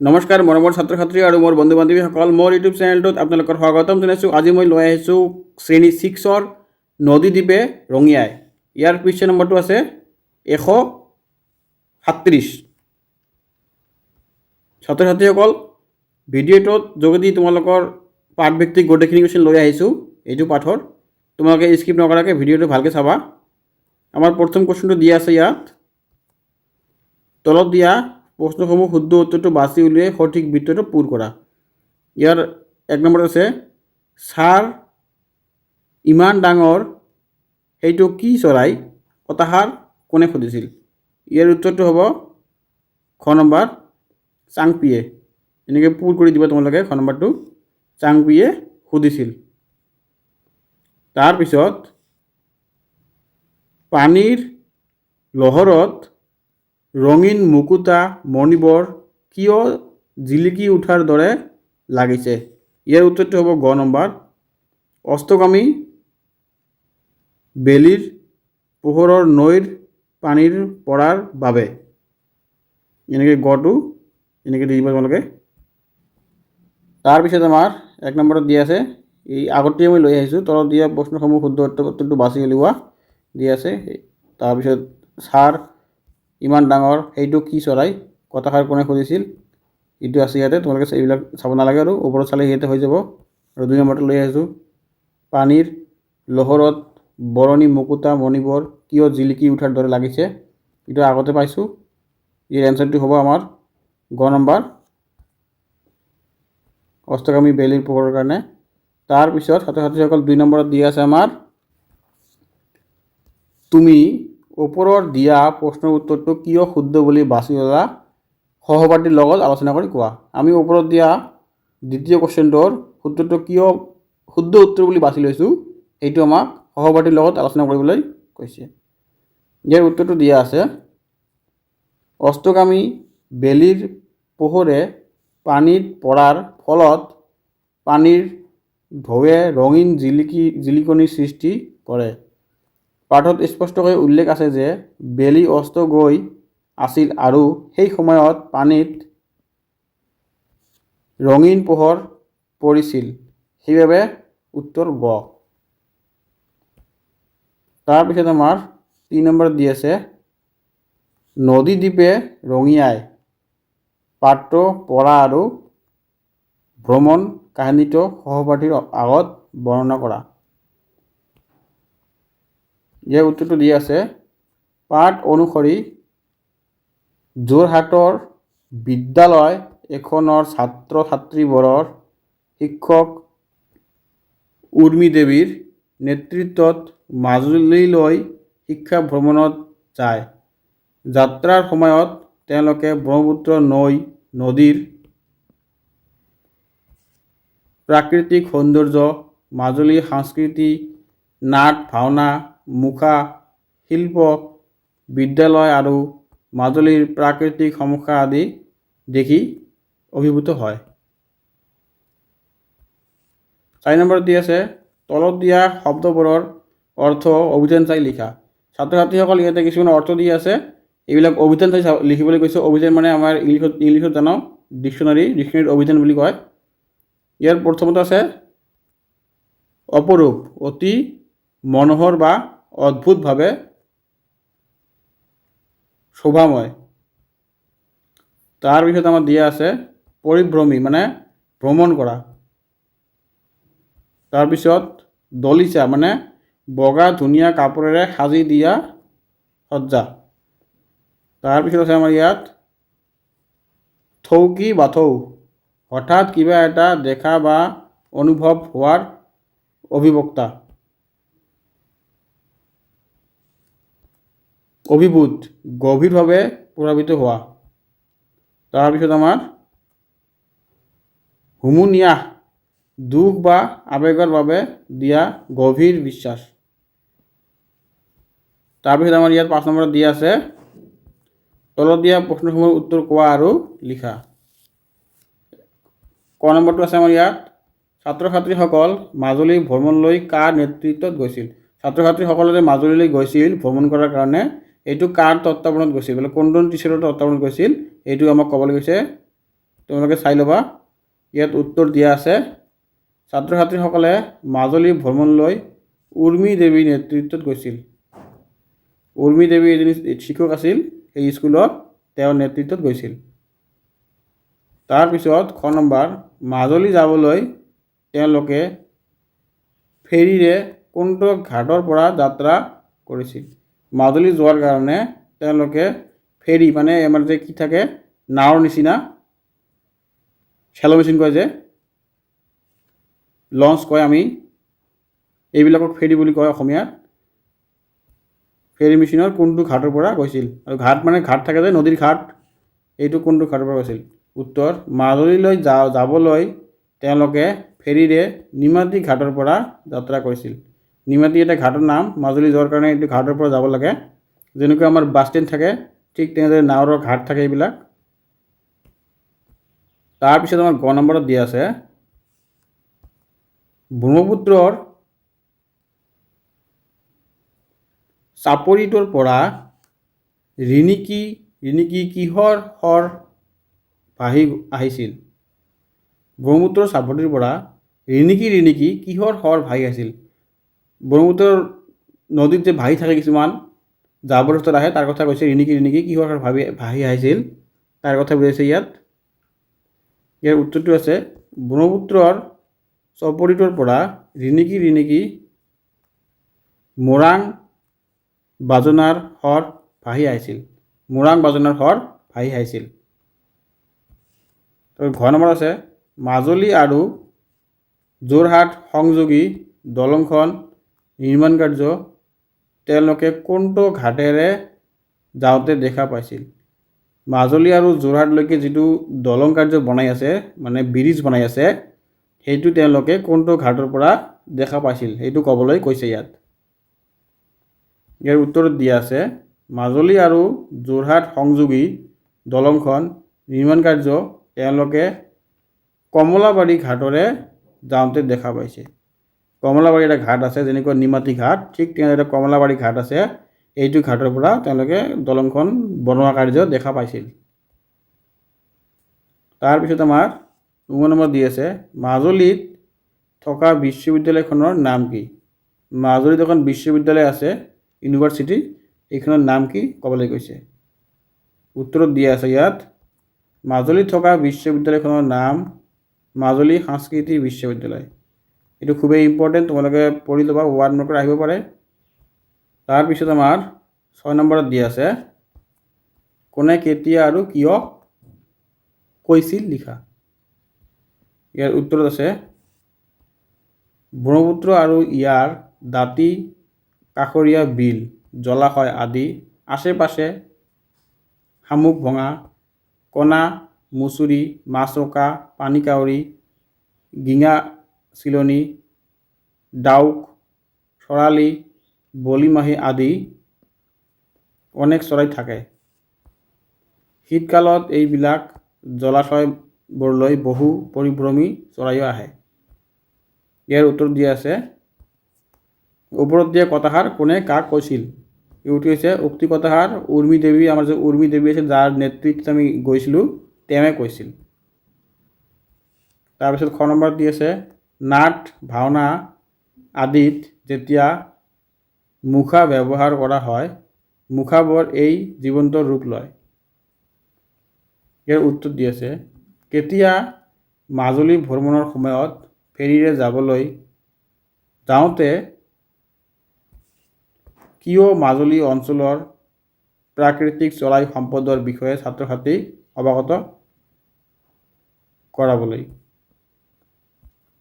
নমস্কাৰ মৰমৰ ছাত্ৰ ছাত্ৰী আৰু মোৰ বন্ধু বান্ধৱীসকল মোৰ ইউটিউব চেনেলটোত আপোনালোকৰ স্বাগতম জনাইছোঁ। আজি মই লৈ আহিছোঁ শ্ৰেণী ছিক্সৰ নদীদ্বীপে ৰঙিয়াই। ইয়াৰ কুৱেশ্যন নম্বৰটো আছে এশ সাতত্ৰিছ ছাত্ৰ ছাত্ৰীসকল ভিডিঅ'টোত যোগেদি তোমালোকৰ পাঠভিত্তিক গোটেইখিনি কুৱেশ্যন লৈ আহিছোঁ। এইটো পাঠৰ, তোমালোকে স্কিপ নকৰাকৈ ভিডিঅ'টো ভালকৈ চাবা। আমাৰ প্ৰথম কুৱেশ্যনটো দিয়া আছে ইয়াত। তলত দিয়া প্ৰশ্নসমূহ শুদ্ধ উত্তৰটো বাছি উলিয়াই সঠিক বৃত্তটো পূৰ কৰা। ইয়াৰ এক নম্বৰত আছে, ছাৰ, ইমান ডাঙৰ, সেইটো কি চৰাই, কথাষাৰ কোনে সুধিছিল? ইয়াৰ উত্তৰটো হ'ব খ নম্বৰ চাংপিয়ে। এনেকৈ পূৰ কৰি দিবা তোমালোকে খ নম্বৰটো। চাংপিয়ে সুধিছিল। তাৰপিছত, পানীৰ লহৰত ৰঙীন মুকুতা, মণিবৰ কিয় জিলিকি উঠাৰ দৰে লাগিছে? ইয়াৰ উত্তৰটো হ'ব গ নম্বৰ। অস্তগামী বেলিৰ পোহৰৰ নৈৰ পানীৰ পৰাৰ বাবে। এনেকৈ গটো, এনেকৈ দি দিব তোমালোকে। তাৰপিছত আমাৰ এক নম্বৰত দিয়া আছে, এই আগতেই মই লৈ আহিছোঁ, তলত দিয়া প্ৰশ্নসমূহ শুদ্ধ উত্তৰ- উত্তৰটো বাছি উলিওৱা। দিয়া আছে, তাৰপিছত ছাৰ ইমান ডাঙৰ, সেইটো কি চৰাই? কথাষাৰ কোনে সুধিছিল এইটো আছে ইয়াতে, তোমালোকে এইবিলাক চাব নালাগে আৰু, ওপৰত চালে ইয়াতে হৈ যাব। আৰু দুই নম্বৰটো লৈ আহিছোঁ। পানীৰ লহৰত বৰণি মুকুতা মণিবৰ কিয় জিলিকি উঠাৰ দৰে লাগিছে? এইটো আগতে পাইছোঁ। ইয়াৰ এনচাৰটো হ'ব আমাৰ গ নম্বৰ। অস্তগামী বেলিৰ পোহৰৰ কাৰণে। তাৰপিছত ছাত্ৰ ছাত্ৰীসকল দুই নম্বৰত দিয়া আছে আমাৰ, তুমি ওপৰৰ দিয়া প্ৰশ্নৰ উত্তৰটো কিয় শুদ্ধ বুলি বাছি ল'লা সহপাঠীৰ লগত আলোচনা কৰি কোৱা? আমি ওপৰত দিয়া দ্বিতীয় কুৱেশ্যনটোৰ সূত্ৰটো কিয় শুদ্ধ উত্তৰ বুলি বাছি লৈছোঁ সেইটো আমাক সহপাঠীৰ লগত আলোচনা কৰিবলৈ কৈছে। ইয়াৰ উত্তৰটো দিয়া আছে অস্তগামী বেলিৰ পোহৰে পানীত পৰাৰ ফলত পানীৰ ঢৌৱে ৰঙীন জিলিকি জিলিকনিৰ সৃষ্টি কৰে। পাঠত স্পষ্টকৈ উল্লেখ আছে যে বেলি অস্ত গৈ আছিল আৰু সেই সময়ত পানীত ৰঙীন পোহৰ পৰিছিল। সেইবাবে উত্তৰ গ। তাৰপিছত আমাৰ তিনি নম্বৰত দি আছে নদীদ্বীপে ৰঙিয়াই পাঠটো পঢ়া আৰু ভ্ৰমণ কাহিনীটো সহপাঠীৰ আগত বৰ্ণনা কৰা। ইয়াৰ উত্তৰটো দি আছে, পাঠ অনুসৰি যোৰহাটৰ বিদ্যালয় এখনৰ ছাত্ৰ ছাত্ৰীবোৰৰ শিক্ষক উৰ্মি দেৱীৰ নেতৃত্বত মাজুলীলৈ শিক্ষা ভ্ৰমণত যায়। যাত্ৰাৰ সময়ত তেওঁলোকে ব্ৰহ্মপুত্ৰ নৈ নদীৰ প্ৰাকৃতিক সৌন্দৰ্য, মাজুলীৰ সংস্কৃতি নাট ভাওনা মুখা শিল্প বিদ্যালয় আৰু মাজুলীৰ প্ৰাকৃতিক সমস্যা আদি দেখি অভিভূত হয়। চাৰি নম্বৰত দি আছে, তলত দিয়া শব্দবোৰৰ অৰ্থ অভিধান চাই লিখা। ছাত্ৰ ছাত্ৰীসকল ইয়াতে কিছুমান অৰ্থ দি আছে, এইবিলাক অভিধান চাই লিখিবলৈ কৈছে। অভিধান মানে আমাৰ ইংলিছত ইংলিছত জানো, ডিক্সনাৰী, ডিক্সনাৰীত অভিধান বুলি কয়। ইয়াৰ প্ৰথমতে আছে, অপৰূপ, অতি মনোহৰ বা অদ্ভুতভাৱে শোভাময়। তাৰপিছত আমাৰ দিয়া আছে পৰিভ্ৰমী মানে ভ্ৰমণ কৰা তাৰপিছত দলিচা মানে বগা ধুনীয়া কাপোৰেৰে সাজি দিয়া সজ্জা। তাৰপিছত আছে আমাৰ ইয়াত, থৌকি বাথৌ। হঠাৎ কিবা এটা দেখা বা অনুভৱ হোৱাৰ অভিবক্তা অভিভূত গভীৰভাৱে প্ৰভাৱিত হোৱা। তাৰপিছত আমাৰ হুমুনিয়াহ, দুখ বা আৱেগৰ বাবে দিয়া গভীৰ বিশ্বাস। তাৰপিছত আমাৰ ইয়াত পাঁচ নম্বৰত দিয়া আছে, তলত দিয়া প্ৰশ্নসমূহৰ উত্তৰ কোৱা আৰু লিখা। ক নম্বৰটো আছে আমাৰ ইয়াত ছাত্ৰ ছাত্ৰীসকল মাজুলী ভ্ৰমণলৈ কাৰ নেতৃত্বত গৈছিল? ছাত্ৰ ছাত্ৰীসকলে মাজুলীলৈ গৈছিল ভ্ৰমণ কৰাৰ কাৰণে এইটো কাৰ তত্বাৱধানত গৈছিল? বোলে কোনজন টিচাৰৰ তত্বাৱধানত গৈছিল? এইটো আমাক ক'বলৈ গৈছে। তোমালোকে চাই ল'বা। ইয়াত উত্তৰ দিয়া আছে। ছাত্ৰ ছাত্ৰীসকলে মাজুলী ভ্ৰমণলৈ উৰ্মি দেৱীৰ নেতৃত্বত গৈছিল। উৰ্মি দেৱী এজনী শিক্ষক আছিল। সেই স্কুলত তেওঁৰ নেতৃত্বত গৈছিল। তাৰপিছত খ নম্বৰ, মাজুলী যাবলৈ তেওঁলোকে ফেৰীৰে কোনটো ঘাটৰ পৰা যাত্ৰা কৰিছিল। মাজুলী যোৱাৰ কাৰণে তেওঁলোকে ফেৰী মানে আমাৰ যে কি থাকে, নাৱৰ নিচিনা চেল' মেচিন কয় যে লঞ্চ কয় আমি। এইবিলাকক ফেৰী বুলি কয় অসমীয়াত। ফেৰী মেচিনৰ কোনটো ঘাটৰ পৰা গৈছিল? আৰু ঘাট মানে ঘাট থাকে যে নদীৰ ঘাট, এইটো কোনটো ঘাটৰ পৰা গৈছিল? উত্তৰ মাজুলীলৈ যা যাবলৈ তেওঁলোকে ফেৰীৰে নিমাতী ঘাটৰ পৰা যাত্ৰা কৰিছিল। নিমাতী এটা ঘাটৰ নাম, মাজুলী যোৱাৰ কাৰণে এইটো ঘাটৰ পৰা যাব লাগে। যেনেকৈ আমাৰ বাছ ষ্টেণ্ড থাকে, ঠিক তেনেদৰে নাৱৰৰ ঘাট থাকে এইবিলাক। তাৰপিছত আমাৰ গ নম্বৰত দিয়া আছে, ব্ৰহ্মপুত্ৰৰ চাপৰিটোৰ পৰা ৰিণিকী ৰিণিকী কিহৰ শৰ ভাহি আহিছিল? ব্ৰহ্মপুত্ৰৰ চাপৰিৰ পৰা ৰিণিকী ৰিণিকী কিহৰ শৰ ভাহি আহিছিল? ব্ৰহ্মপুত্ৰৰ নদীত যে ভাহি থাকে কিছুমান জাবৰ আহে, তাৰ কথা কৈছে, ৰিণিকী ৰিণিকী কিহৰ ভাবি, ভাহি আহিছিল? তাৰ কথা বুজাইছে ইয়াত। ইয়াৰ উত্তৰটো আছে, ব্ৰহ্মপুত্ৰৰ চপৰিটোৰ পৰা ৰিণিকী ৰিণিকী, মোৰাং বাজনাৰ শৰ ভাহি আহিছিল। মোৰাং বাজনাৰ শৰ ভাহি আহিছিল। ঘৰ নম্বৰ আছে, মাজুলী আৰু যোৰহাট সংযোগী দলংখন নিৰ্মাণ কাৰ্য তেওঁলোকে কোনটো ঘাটেৰে যাওঁতে দেখা পাইছিল? মাজুলী আৰু যোৰহাটলৈকে যিটো দলং কাৰ্য বনাই আছে মানে ব্ৰিজ বনাই আছে, সেইটো তেওঁলোকে কোনটো ঘাটৰ পৰা দেখা পাইছিল, সেইটো ক'বলৈ কৈছে ইয়াত। ইয়াৰ উত্তৰত দিয়া আছে, মাজুলী আৰু যোৰহাট সংযোগী দলংখন নিৰ্মাণ কাৰ্য তেওঁলোকে কমলাবাৰী ঘাটৰে যাওঁতে দেখা পাইছে। কমলাবাৰী এটা ঘাট আছে যেনেকৈ নিমাতী ঘাট, ঠিক তেনেদৰে কমলাবাৰী ঘাট আছে। এইটো ঘাটৰ পৰা তেওঁলোকে দলংখন বনোৱা কাৰ্য দেখা পাইছিল। তাৰপিছত আমাৰ দুই নম্বৰ দি আছে, মাজুলীত থকা বিশ্ববিদ্যালয়খনৰ নাম কি? মাজুলীত এখন বিশ্ববিদ্যালয় আছে, ইউনিভাৰ্চিটি, এইখনৰ নাম কি ক'বলৈ কৈছে? উত্তৰত দিয়া আছে ইয়াত, মাজুলীত থকা বিশ্ববিদ্যালয়খনৰ নাম মাজুলী সাংস্কৃতিক বিশ্ববিদ্যালয়। এইটো খুবেই ইম্পৰ্টেণ্ট তোমালোকে পঢ়ি ল'বা ৱাৰ্ড মাৰ্কত আহিব পাৰে। তাৰপিছত আমাৰ ছয় নম্বৰত দিয়া আছে, কোনে কেতিয়া আৰু কিয় কৈছিল লিখা। ইয়াৰ উত্তৰত আছে, ব্ৰহ্মপুত্ৰ আৰু ইয়াৰ দাঁতি, কাষৰীয়া বিল, জলাশয় আদি আশে পাশে শামুক ভঙা, কণা, মুচুৰি মাছৰোকা পানীকাউৰী গিঙা চিলনী ডাউক চৰালি বলিমাহী আদি অনেক চৰাই থাকে। শীতকালত এইবিলাক জলাশয়বোৰলৈ বহু পৰিভ্ৰমী চৰাইও আহে। ইয়াৰ উত্তৰ দিয়া আছে, ওপৰত দিয়া কথাষাৰ কোনে কাক কৈছিল? এইটো হৈছে উক্তি কথাষাৰ উৰ্মি দেৱী, আমাৰ যে উৰ্মি দেৱী আছিল, যাৰ নেতৃত্বত আমি গৈছিলোঁ, তেওঁৱে কৈছিল। তাৰপিছত খ নম্বৰত দি আছে নাট, ভাওনা আদিত যেতিয়া মুখা ব্যৱহাৰ কৰা হয়, মুখাবোৰ এই জীৱন্ত ৰূপ লয়। ইয়াৰ উত্তৰ দি আছে, কেতিয়া মাজুলী ভ্ৰমণৰ সময়ত ফেৰীৰে যাবলৈ যাওঁতে কিয় মাজুলী অঞ্চলৰ প্ৰাকৃতিক চৰাই সম্পদৰ বিষয়ে ছাত্ৰ ছাত্ৰীক অৱগত কৰাবলৈ?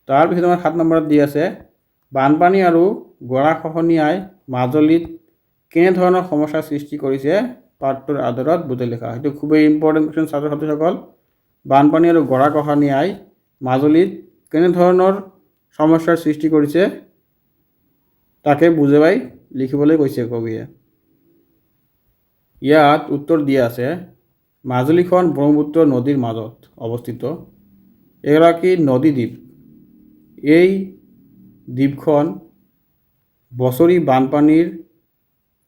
তাৰপিছত আমাৰ সাত নম্বৰত দি আছে, বানপানী আৰু গৰাখহনীয়াই মাজুলীত কেনেধৰণৰ সমস্যাৰ সৃষ্টি কৰিছে পাঠটোৰ আধাৰত বুজাই লিখা। সেইটো খুবেই ইম্পৰ্টেণ্ট কুৱেশ্যন ছাত্ৰ ছাত্ৰীসকল বানপানী আৰু গৰাখহনীয়াই মাজুলীত কেনেধৰণৰ সমস্যাৰ সৃষ্টি কৰিছে, তাকে বুজাই লিখিবলৈ কৈছে কবিয়ে। ইয়াত উত্তৰ দিয়া আছে, মাজুলীখন ব্ৰহ্মপুত্ৰ নদীৰ মাজত অৱস্থিত। এগৰাকী নদীদ্বীপ এই দ্বীপখন বছৰি বানপানীৰ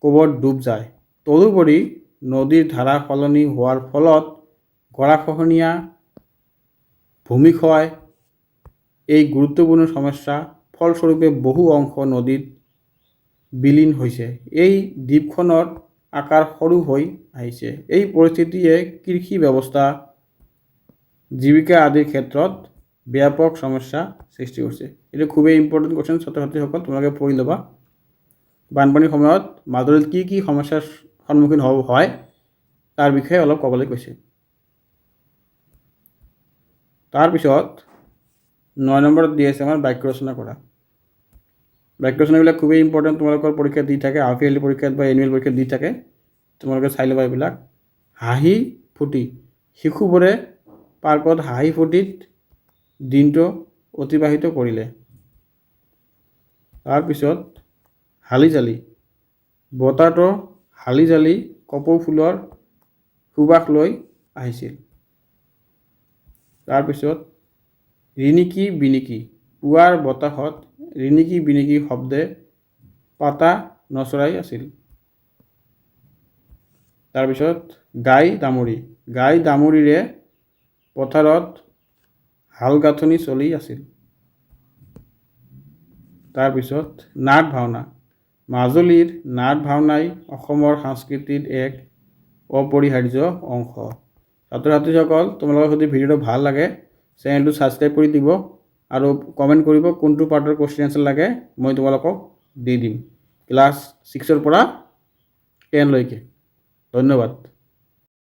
কোবত ডুব যায়। তদুপৰি নদীৰ ধাৰা সলনি হোৱাৰ ফলত গৰাখহনীয়া ভূমিক্ষয়, এই গুৰুত্বপূৰ্ণ সমস্যা ফলস্বৰূপে বহু অংশ নদীত বিলীন হৈছে। এই দ্বীপখনৰ আকাৰ সৰু হৈ আহিছে। এই পৰিস্থিতিয়ে কৃষি ব্যৱস্থা, জীৱিকা আদিৰ ক্ষেত্ৰত ব্যাপক সমস্যা সৃষ্টি কৰিছে এইটো খুবেই ইম্পৰ্টেণ্ট কুৱেশ্যন ছাত্ৰ ছাত্ৰীসকল তোমালোকে পঢ়ি ল'বা বানপানীৰ সময়ত মাজুলীত কি কি সমস্যাৰ সন্মুখীন হ'ব হয় তাৰ বিষয়ে অলপ ক'বলৈ কৈছে। তাৰপিছত নয় নম্বৰত দি আছে আমাৰ বাক্য ৰচনা কৰা। বাক্য ৰচনাবিলাক খুবেই ইম্পৰ্টেণ্ট তোমালোকৰ পৰীক্ষাত দি থাকে হাফ ইয়াৰলি পৰীক্ষাত বা এনুৱেল পৰীক্ষাত দি থাকে, তোমালোকে চাই ল'বা এইবিলাক। হাঁহি ফূৰ্তি, শিশুবোৰে পাৰ্কত হাঁহি ফূৰ্তিত দিনটো অতিবাহিত কৰিলে। তাৰপিছত হালি জালি বতাহটো হালি জালি কপৌ ফুলৰ সুবাস লৈ আহিছিল। তাৰপিছত ৰিণিকি বিনিকি পুৱাৰ বতাহত ৰিণিকি বিনিকি শব্দে পাতা নচৰাই আছিল। তাৰপিছত গাই দামুৰী গাই দামুৰীৰে পথাৰত হাল গাঁথনি চলি আছিল। তাৰপিছত নাট ভাওনা। মাজুলীৰ নাট ভাওনাই অসমৰ সংস্কৃতিৰ এক অপৰিহাৰ্য অংশ। ছাত্ৰ ছাত্ৰীসকল তোমালোকৰ যদি ভিডিঅ'টো ভালো লাগে, চেনেলটো ছাবস্ক্ৰাইব কৰি দিব আৰু কমেণ্ট কৰিব কোনটো পাৰ্টৰ কুৱেশ্যন এনচাৰ লাগে, মই তোমালোকক দি দিম। ক্লাছ ছিক্সৰ পৰা টেনলৈকে ধন্যবাদ।